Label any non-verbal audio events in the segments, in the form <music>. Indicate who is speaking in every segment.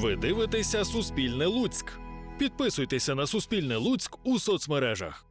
Speaker 1: Ви дивитеся Суспільне Луцьк. Підписуйтеся на Суспільне Луцьк у соцмережах.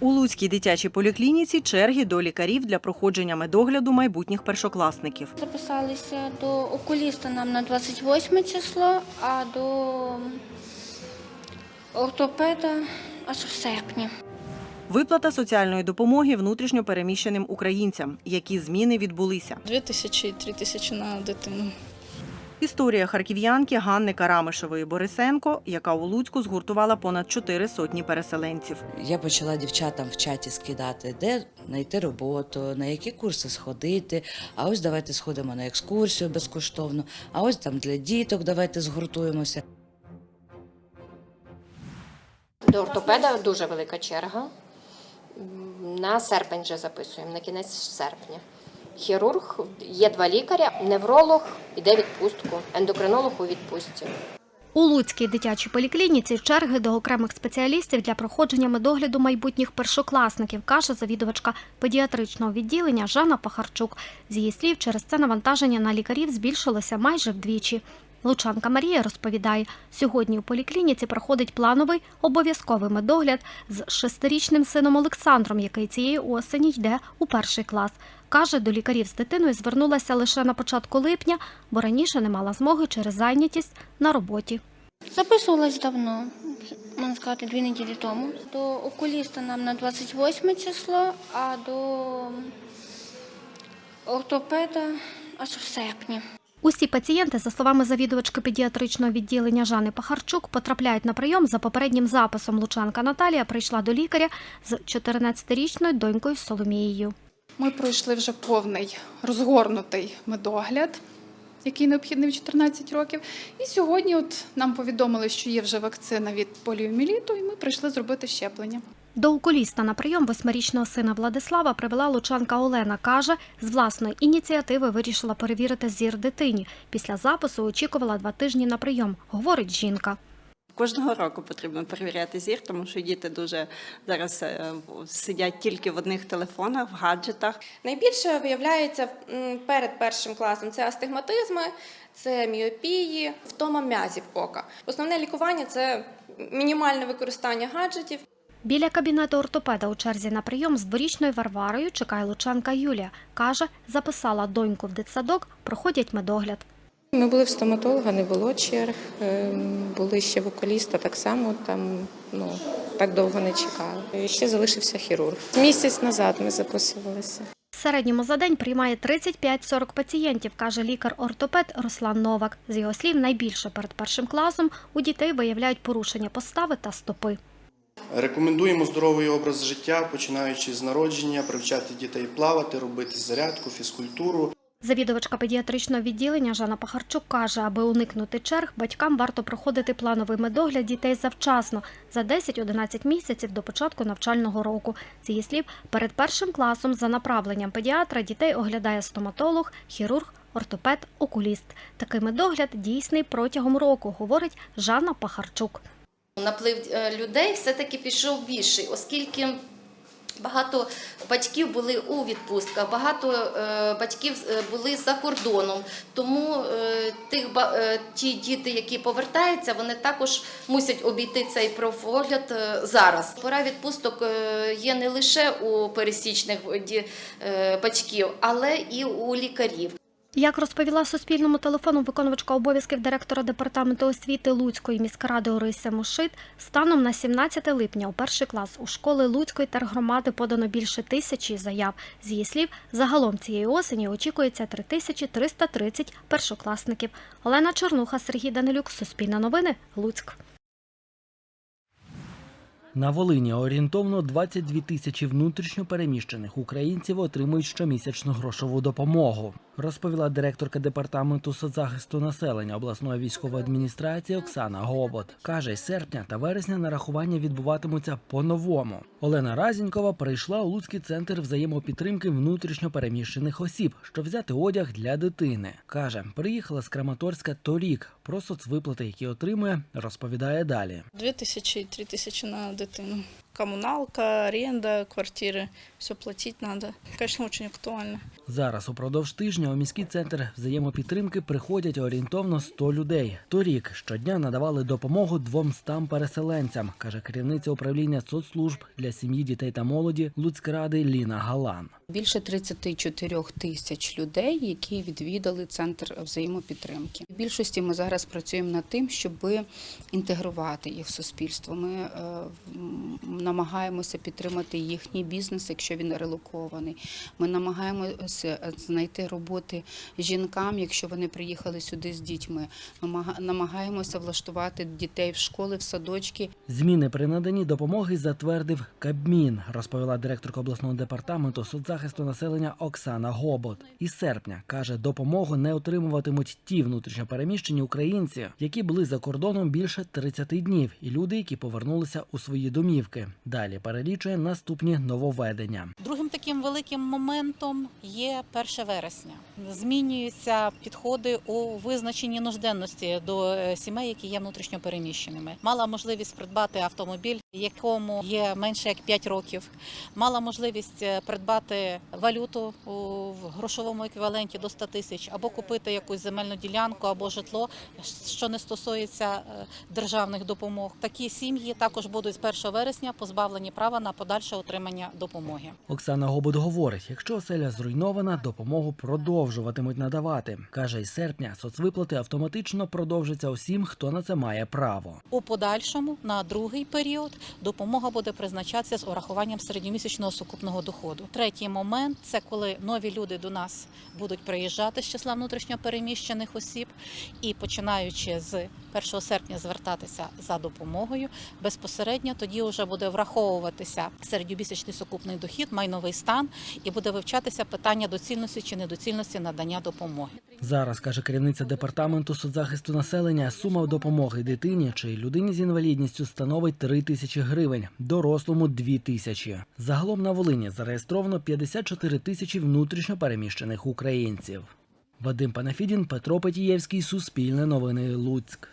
Speaker 2: У Луцькій дитячій поліклініці черги до лікарів для проходження медогляду майбутніх першокласників.
Speaker 3: Записалися до окуліста нам на 28 число, а до ортопеда аж в серпні.
Speaker 2: Виплата соціальної допомоги внутрішньо переміщеним українцям, які зміни відбулися.
Speaker 4: Дві тисячі і три тисячі на дитину.
Speaker 2: Історія харків'янки Ганни Карамишевої Борисенко, яка у Луцьку згуртувала понад чотири сотні переселенців.
Speaker 5: Я почала дівчатам в чаті скидати, де знайти роботу, на які курси сходити. А ось давайте сходимо на екскурсію безкоштовно. А ось там для діток давайте згуртуємося.
Speaker 6: До ортопеда дуже велика черга. На серпень вже записуємо, на кінець серпня. Хірург, є два лікаря, невролог іде відпустку, ендокринолог у відпустці.
Speaker 7: У Луцькій дитячій поліклініці черги до окремих спеціалістів для проходження медогляду майбутніх першокласників, каже завідувачка педіатричного відділення Жанна Пахарчук. З її слів, через це навантаження на лікарів збільшилося майже вдвічі. Лучанка Марія розповідає, сьогодні у поліклініці проходить плановий обов'язковий медогляд з шестирічним сином Олександром, який цієї осені йде у перший клас. Каже, до лікарів з дитиною звернулася лише на початку липня, бо раніше не мала змоги через зайнятість на роботі.
Speaker 3: Записувалась давно, можна сказати, дві неділі тому. До окуліста нам на 28 число, а до ортопеда аж в серпні.
Speaker 7: Усі пацієнти, за словами завідувачки педіатричного відділення Жани Пахарчук, потрапляють на прийом за попереднім записом. Лучанка Наталія прийшла до лікаря з 14-річною донькою Соломією.
Speaker 8: Ми пройшли вже повний розгорнутий медогляд, який необхідний в 14 років. І сьогодні от нам повідомили, що є вже вакцина від поліоміліту, і ми прийшли зробити щеплення.
Speaker 7: До окуліста на прийом восьмирічного сина Владислава привела лучанка Олена. Каже, з власної ініціативи вирішила перевірити зір дитині. Після запису очікувала два тижні на прийом, говорить жінка.
Speaker 9: Кожного року потрібно перевіряти зір, тому що діти дуже зараз е, сидять тільки в одних телефонах, в гаджетах.
Speaker 10: Найбільше виявляється перед першим класом це астигматизми, це міопії, втома м'язів ока. Основне лікування це мінімальне використання гаджетів.
Speaker 7: Біля кабінету ортопеда у черзі на прийом з дворічною Варварою чекає лучанка Юлія. Каже, записала доньку в дитсадок, проходять медогляд.
Speaker 11: Ми були в стоматолога, не було черг. Ем, Були ще в окуліста, так само там ну так довго не чекали. І Ще залишився хірург. Місяць назад ми записувалися.
Speaker 7: В середньому за день приймає 35-40 пацієнтів, каже лікар-ортопед Руслан Новак. З його слів, найбільше перед першим класом у дітей виявляють порушення постави та стопи.
Speaker 12: Рекомендуємо здоровий образ життя, починаючи з народження, привчати дітей плавати, робити зарядку, фізкультуру.
Speaker 7: Завідувачка педіатричного відділення Жанна Пахарчук каже, аби уникнути черг, батькам варто проходити плановий медогляд дітей завчасно за 10-11 місяців до початку навчального року. З її слів, перед першим класом за направленням педіатра дітей оглядає стоматолог, хірург, ортопед, окуліст. Такий медогляд дійсний протягом року, говорить Жанна Пахарчук.
Speaker 13: Наплив е, людей все-таки пішов більший, оскільки багато батьків були у відпустках, багато е, батьків е, були за кордоном. Тому ті діти, які повертаються, вони також мусять обійти цей профогляд зараз. Пора відпусток є не лише у пересічних е, батьків, але і у лікарів.
Speaker 7: Як розповіла Суспільному телефону виконувачка обов'язків директора департаменту освіти Луцької міськради Орися Мушит, станом на 17 липня у перший клас у школи Луцької тергромади подано більше тисячі заяв. З її слів, загалом цієї осені очікується 3330 першокласників. Олена Чорнуха, Сергій Данилюк, Суспільне новини, Луцьк.
Speaker 14: На Волині орієнтовно 22 тисячі внутрішньо переміщених українців отримують щомісячну грошову допомогу, розповіла директорка департаменту соцзахисту населення обласної військової адміністрації Оксана Гобот. Каже, серпня та вересня нарахування відбуватимуться по-новому. Олена Разінькова прийшла у Луцький центр взаємопідтримки внутрішньо переміщених осіб, щоб взяти одяг для дитини. Каже, приїхала з Краматорська торік. Про соцвиплати, які отримує, розповідає далі.
Speaker 4: Дві тисячі три тисячі на дитину. Коммуналка, аренда квартиры, все платить надо. Конечно, очень актуально.
Speaker 14: Зараз упродовж тижня у міський центр взаємопідтримки приходять орієнтовно 100 людей. Торік щодня надавали допомогу 200 переселенцям, каже керівниця управління соцслужб для сім'ї, дітей та молоді Луцькради Ліна Галан.
Speaker 15: Більше 34 тисяч людей, які відвідали центр взаємопідтримки. В більшості ми зараз працюємо над тим, щоб інтегрувати їх в суспільство. Ми е, намагаємося підтримати їхній бізнес, якщо він релокований. Ми намагаємося знайти роботи жінкам, якщо вони приїхали сюди з дітьми. Ми намагаємося влаштувати дітей в школи, в садочки.
Speaker 14: Зміни при наданні допомоги затвердив Кабмін, розповіла директорка обласного департаменту соцзахисту населення Оксана Гобот. Із серпня каже, допомогу не отримуватимуть ті внутрішньопереміщені українці, які були за кордоном більше 30 днів, і люди, які повернулися у свої домівки. Далі перелічує наступні нововведення.
Speaker 16: Другим таким великим моментом є 1 вересня. Змінюються підходи у визначенні нужденності до е, сімей, які є внутрішньо переміщеними. Мала можливість придбати автомобіль, якому є менше як 5 років. Мала можливість е, придбати валюту в грошовому еквіваленті до 100 тисяч, або купити якусь земельну ділянку або житло, що не стосується е, державних допомог. Такі сім'ї також будуть з 1 вересня позбавлені права на подальше отримання допомоги.
Speaker 14: Оксана Гобот говорить, якщо оселя зруйнована, допомогу продовжуватимуть надавати. Каже, із серпня соцвиплати автоматично продовжаться усім, хто на це має право.
Speaker 16: У подальшому на другий період допомога буде призначатися з урахуванням середньомісячного сукупного доходу. Третій момент це коли нові люди до нас будуть приїжджати з числа внутрішньопереміщених осіб, і починаючи з 1 серпня звертатися за допомогою, безпосередньо тоді вже буде враховуватися середньомісячний сукупний дохід, майновий стан, і буде вивчатися питання доцільності чи недоцільності надання допомоги.
Speaker 14: Зараз каже керівниця департаменту соцзахисту населення. Сума допомоги дитині чи людині з інвалідністю становить 3 тисячі гривень, дорослому 2 тисячі. Загалом на Волині зареєстровано 54 тисячі внутрішньо переміщених українців. Вадим Панафідін, Петро Петієвський, Суспільне новини Луцьк.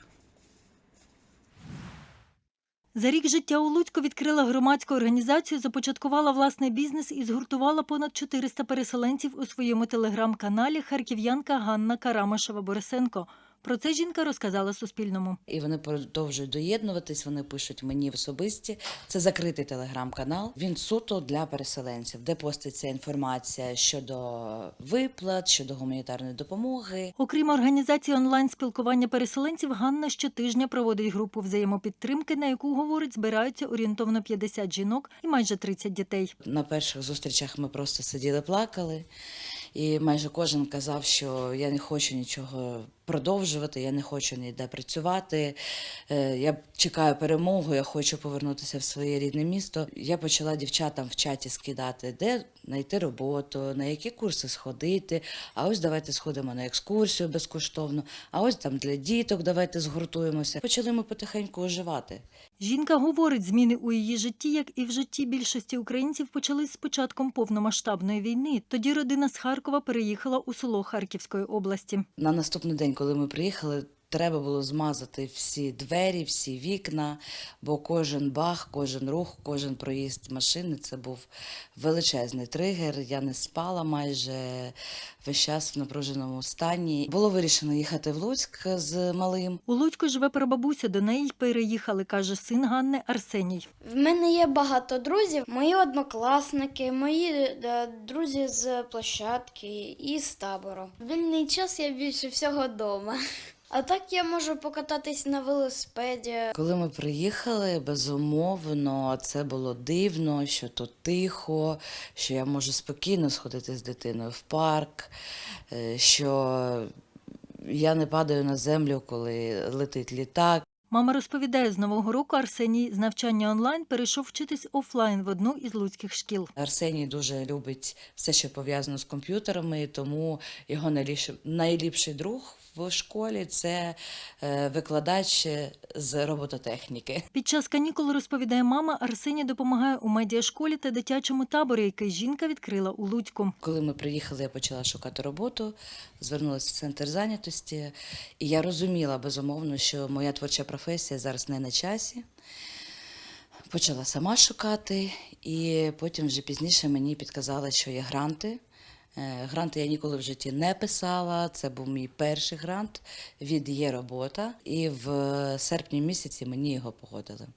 Speaker 17: За рік життя у Луцьку відкрила громадську організацію, започаткувала власний бізнес і згуртувала понад 400 переселенців у своєму телеграм-каналі харків'янка Ганна Карамишева Борисенко. Про це жінка розказала Суспільному.
Speaker 5: І вони продовжують доєднуватись. Вони пишуть мені особисті. Це закритий телеграм-канал. Він суто для переселенців, де поститься інформація щодо виплат, щодо гуманітарної допомоги.
Speaker 17: Окрім організації онлайн-спілкування переселенців, Ганна щотижня проводить групу взаємопідтримки, на яку, говорить, збираються орієнтовно 50 жінок і майже 30 дітей.
Speaker 5: На перших зустрічах ми просто сиділи, плакали, і майже кожен казав, що я не хочу нічого продовжувати, я не хочу ніде працювати. е, Я чекаю перемогу, я хочу повернутися в своє рідне місто. Я почала дівчатам в чаті скидати, де знайти роботу, на які курси сходити. А ось давайте сходимо на екскурсію безкоштовно. А ось там для діток давайте згуртуємося. Почали ми потихеньку оживати.
Speaker 17: Жінка говорить, зміни у її житті, як і в житті більшості українців, почались з початком повномасштабної війни. Тоді родина з Харкова переїхала у село Харківської області.
Speaker 5: На наступний день, коли ми приїхали, треба було змазати всі двері, всі вікна, бо кожен бах, кожен рух, кожен проїзд машини це був величезний тригер. Я не спала майже весь час в напруженому стані. Було вирішено їхати в Луцьк з малим.
Speaker 17: У Луцьку живе прабабуся, до неї переїхали, каже син Ганни Арсеній.
Speaker 3: В мене є багато друзів, мої однокласники, мої е, друзі з площадки і з табору. В вільний час я більше всього вдома. А так я можу покататись на велосипеді.
Speaker 5: Коли ми приїхали, безумовно, це було дивно, що тут тихо, що я можу спокійно сходити з дитиною в парк, е, що я не падаю на землю, коли летить літак.
Speaker 17: Мама розповідає, з нового року Арсеній з навчання онлайн перейшов вчитись офлайн в одну із луцьких шкіл.
Speaker 5: Арсеній дуже любить все, що пов'язано з комп'ютерами, тому його найліпший, найліпший друг в школі це е, викладач з робототехніки.
Speaker 17: Під час канікул, розповідає мама, Арсеній допомагає у медіашколі та дитячому таборі, який жінка відкрила у Луцьку.
Speaker 5: Коли ми приїхали, я почала шукати роботу, звернулася в центр зайнятості, і я розуміла безумовно, що моя творча професія зараз не на часі. почала сама шукати, і потім вже пізніше мені підказали, що є гранти. Е, Гранти я ніколи в житті не писала. Це був мій перший грант від є робота. І в серпні місяці мені його погодили.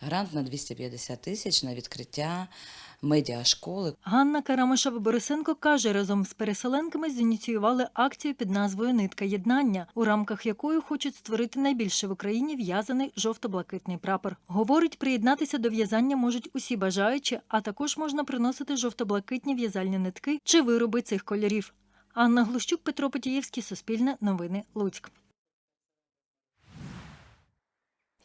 Speaker 5: Грант на 250 тисяч на відкриття медіашколи.
Speaker 17: Ганна Карамишева-Борисенко каже, разом з переселенками зініціювали акцію під назвою Нитка єднання, у рамках якої хочуть створити найбільше в Україні в'язаний жовто-блакитний прапор. Говорить, приєднатися до в'язання можуть усі бажаючі, а також можна приносити жовто-блакитні в'язальні нитки чи вироби цих кольорів. Анна Глущук, Петро Потієвський, Суспільне, Новини, Луцьк.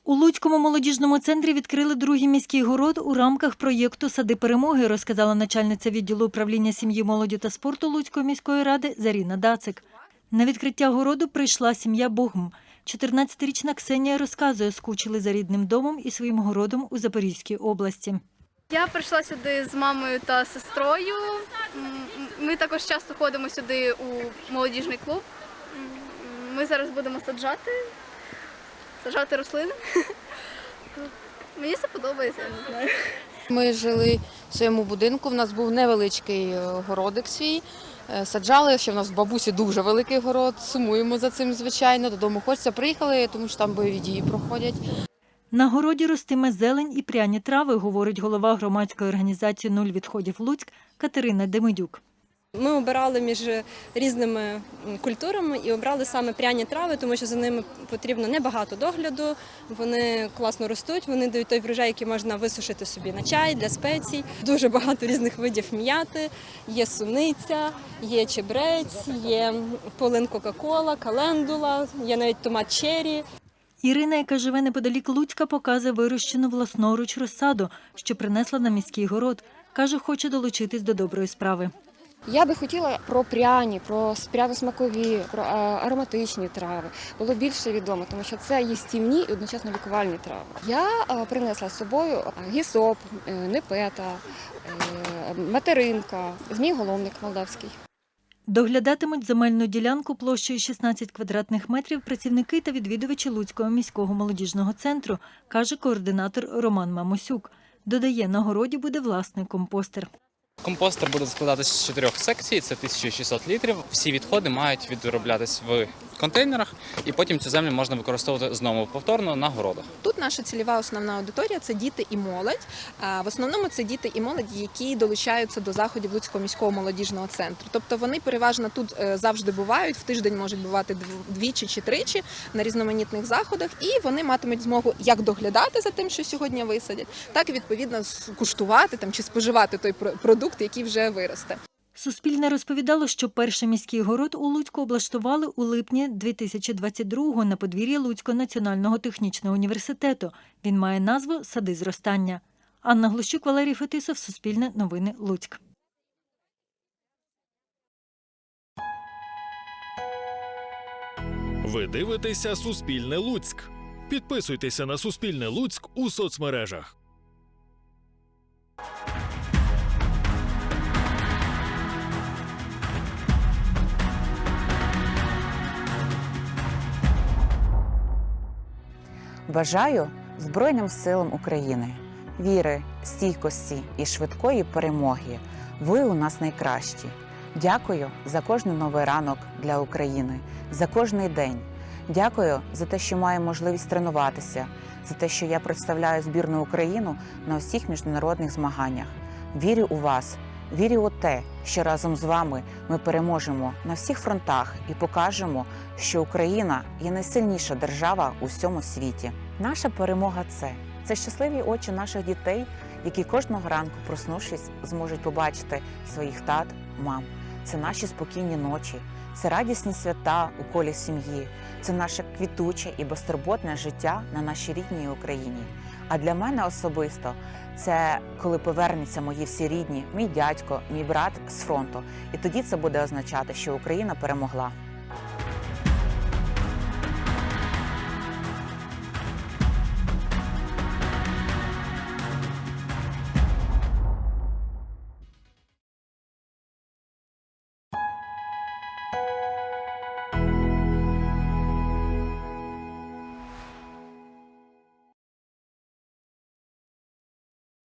Speaker 17: У Луцькому молодіжному центрі відкрили другий міський город у рамках проєкту Сади перемоги, розказала начальниця відділу управління сім'ї, молоді та спорту Луцької міської ради Заріна Дацик. На відкриття городу прийшла сім'я Богм. 14-річна Ксенія розказує, скучили за рідним домом і своїм городом у Запорізькій області.
Speaker 18: Я прийшла сюди з мамою та сестрою. Ми також часто ходимо сюди у молодіжний клуб. Ми зараз будемо саджати, саджати рослини. <laughs> Мені це подобається, я не знаю.
Speaker 19: Ми жили в своєму будинку. В нас був невеличкий е, городик свій. Е, Саджали, ще в нас в бабусі дуже великий город. Сумуємо за цим, звичайно. Додому хочеться. Приїхали, тому що там бойові дії проходять.
Speaker 17: На городі ростиме зелень і пряні трави, говорить голова громадської організації Нуль відходів Луцьк Катерина Демидюк.
Speaker 20: Ми обирали між різними культурами і обрали саме пряні трави, тому що за ними потрібно небагато догляду. Вони класно ростуть, вони дають той врожай, який можна висушити собі на чай для спецій. Дуже багато різних видів м'яти. Є суниця, є чебрець, є полин Кока-Кола, календула, є навіть томат черрі.
Speaker 17: Ірина, яка живе неподалік Луцька, показує вирощену власноруч розсаду, що принесла на міський город. Каже, хоче долучитись до доброї справи.
Speaker 21: Я би хотіла про пряні, про пряно-смакові, про е, ароматичні трави було більше відомо, тому що це їстівні і одночасно лікувальні трави. Я е, принесла з собою е, гісоп, непета, материнка, змій-головник молдавський.
Speaker 17: Доглядатимуть земельну ділянку площею 16 квадратних метрів працівники та відвідувачі Луцького міського молодіжного центру, каже координатор Роман Мамосюк. Додає, на городі буде власний компостер.
Speaker 22: Компостер буде складатися з чотирьох секцій, це 1600 літрів. Всі відходи мають відроблятись в контейнерах, і потім цю землю можна використовувати знову повторно на городах.
Speaker 23: Тут наша цільова основна аудиторія це діти і молодь. В основному це діти і молодь, які долучаються до заходів Луцького міського молодіжного центру. Тобто вони переважно тут е, завжди бувають. В тиждень можуть бувати дв- двічі чи тричі на різноманітних заходах, і вони матимуть змогу як доглядати за тим, що сьогодні висадять, так і відповідно куштувати там чи споживати той про- продукт, який вже виросте.
Speaker 17: Суспільне розповідало, що перший міський город у Луцьку облаштували у липні 2022-го на подвір'ї Луцького національного технічного університету. Він має назву Сади зростання. Анна Глущук, Валерій Фетисов, Суспільне новини Луцьк.
Speaker 1: Ви дивитеся Суспільне Луцьк. Підписуйтеся на Суспільне Луцьк у соцмережах.
Speaker 24: Бажаю Збройним силам України віри, стійкості і швидкої перемоги. Ви у нас найкращі. Дякую за кожний новий ранок для України, за кожний день. Дякую за те, що маю можливість тренуватися, за те, що я представляю збірну Україну на всіх міжнародних змаганнях. Вірю у вас, вірю у те, що разом з вами ми переможемо на всіх фронтах і покажемо, що Україна є найсильніша держава у всьому світі. Наша перемога це це щасливі очі наших дітей, які кожного ранку, проснувшись, зможуть побачити своїх тат, мам. Це наші спокійні ночі, це радісні свята у колі сім'ї, це наше квітуче і безтурботне життя на нашій рідній Україні. А для мене особисто це коли повернуться мої всі рідні, мій дядько, мій брат з фронту. І тоді це буде означати, що Україна перемогла.